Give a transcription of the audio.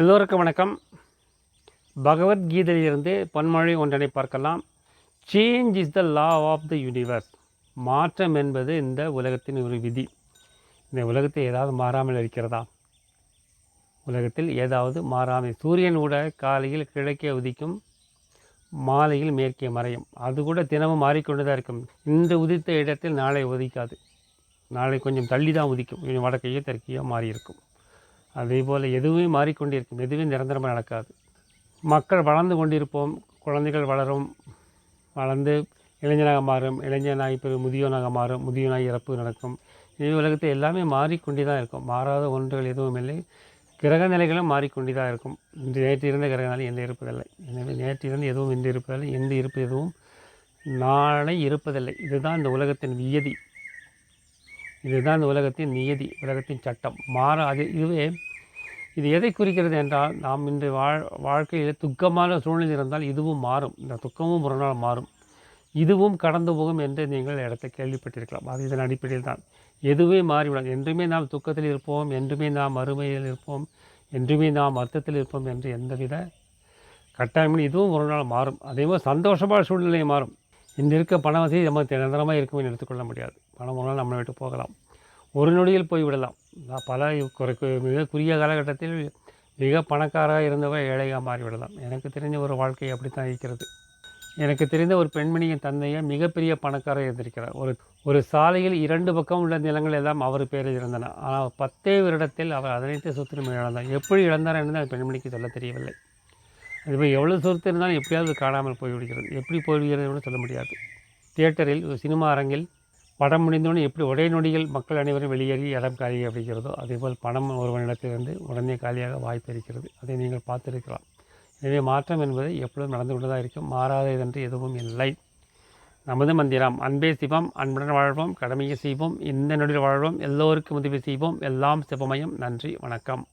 எல்லோருக்கும் வணக்கம். பகவத்கீதையிலிருந்து பன்மொழி ஒன்றனை பார்க்கலாம். Change is the law of the universe மாற்றம் என்பது இந்த உலகத்தின் ஒரு விதி. இந்த உலகத்தில் ஏதாவது மாறாமல் இருக்கிறதா? உலகத்தில் ஏதாவது மாறாமல் சூரியன் கூட காலையில் கிழக்கே உதிக்கும் மாலையில் மேற்கே மறையும். அது கூட தினமும் மாறிக்கொண்டு தான் இருக்கும். இன்று உதித்த இடத்தில் நாளை உதிக்காது. நாளை கொஞ்சம் தள்ளி தான் உதிக்கும். கொஞ்சம் வடக்கையோ தெற்கையோ மாறி இருக்கும் அதே போல் எதுவுமே மாறிக்கொண்டிருக்கும். எதுவுமே நிரந்தரமாக நடக்காது. மக்கள் வளர்ந்து கொண்டிருப்போம். குழந்தைகள் வளரும். வளர்ந்து இளைஞனாக மாறும். இளைஞனாகி பிறகு முதியோனாக மாறும். முதியோனாக இறப்பு நடக்கும். இது உலகத்தை எல்லாமே மாறிக்கொண்டே தான் இருக்கும். மாறாத ஒன்றுகள் எதுவும் இல்லை. கிரக நிலைகளும் மாறிக்கொண்டே தான் இருக்கும். இன்று நேற்று இருந்த கிரக நிலை எந்த இருப்பதில்லை. எனவே நேற்று இருந்து எதுவும் இன்று இருப்பதில்லை. எந்த இருப்பு எதுவும் நாளை இருப்பதில்லை. இதுதான் இந்த உலகத்தின் வியதி. இதுதான் இந்த உலகத்தின் நியதி உலகத்தின் சட்டம். மாறாது இதுவே இது எதை குறிக்கிறது என்றால் நாம் இன்று வாழ் வாழ்க்கையில் துக்கமான சூழ்நிலை இருந்தால் இதுவும் மாறும். இந்த துக்கமும் ஒரு நாள் மாறும். இதுவும் கடந்து போகும் என்று நீங்கள் இடத்தை கேள்விப்பட்டிருக்கலாம். அது இதன் அடிப்படையில் தான். எதுவே மாறிவிடும் என்றுமே நாம் துக்கத்தில் இருப்போம் என்றுமே நாம் மறுமையில் இருப்போம் என்றுமே நாம் அர்த்தத்தில் இருப்போம் என்று எந்தவித கட்டாயமும் இதுவும் ஒரு நாள் மாறும். அதே மாதிரி சந்தோஷமான சூழ்நிலை மாறும். இந்த இருக்க பண வசதி நம்ம நிரந்தரமாக இருக்கும் எடுத்துக்கொள்ள முடியாது. பணம் ஒரு நம்மளை விட்டு போகலாம். ஒரு நொடியில் போய்விடலாம் நான் பல குறை மிக குறுகிய காலகட்டத்தில் மிக பணக்காராக இருந்தவர் ஏழையாக மாறிவிடலாம். எனக்கு தெரிஞ்ச ஒரு வாழ்க்கை அப்படித்தான் இருக்கிறது. எனக்கு தெரிந்த ஒரு பெண்மணியின் தந்தையை மிகப்பெரிய பணக்காரர் இருந்திருக்கிறார். ஒரு ஒரு சாலையில் இரண்டு பக்கம் உள்ள நிலங்கள் எல்லாம் அவர் பேரில் இருந்தன. ஆனால் பத்தே வருடத்தில் அவர் அதனைத்து சொத்துரிமை இழந்தார். எப்படி இழந்தார் என்று அந்த பெண்மணிக்கு சொல்ல தெரியவில்லை. இதுமாதிரி எவ்வளோ தூரத்தில் இருந்தாலும் எப்படியாவது காணாமல் போய்விடுகிறது எப்படி போய்விடுகிறது என்று சொல்ல முடியாது. தியேட்டரில் ஒரு சினிமா அரங்கில் படம் முடிந்தவுடனே எப்படி ஒரே நொடியில் மக்கள் அனைவரும் வெளியேறி இடம் காலி அப்படிங்கிறதோ அதேபோல் பணம் ஒருவனிடத்திலிருந்து உடனே காலியாக வாய்ப்பு இருக்கிறது. அதை நீங்கள் பார்த்துருக்கலாம். எனவே மாற்றம் என்பது எப்பொழுதும் நடந்து கொண்டு தான் இருக்கும். மாறாததென்று எதுவும் இல்லை. நமது மந்திரம் அன்பே சிவம் அன்புடன் வாழ்வோம் கடமையை செய்வோம் இந்த நொடியில் வாழ்வோம் எல்லோருக்கும் உதவி செய்வோம். எல்லாம் சிவமயம். நன்றி வணக்கம்.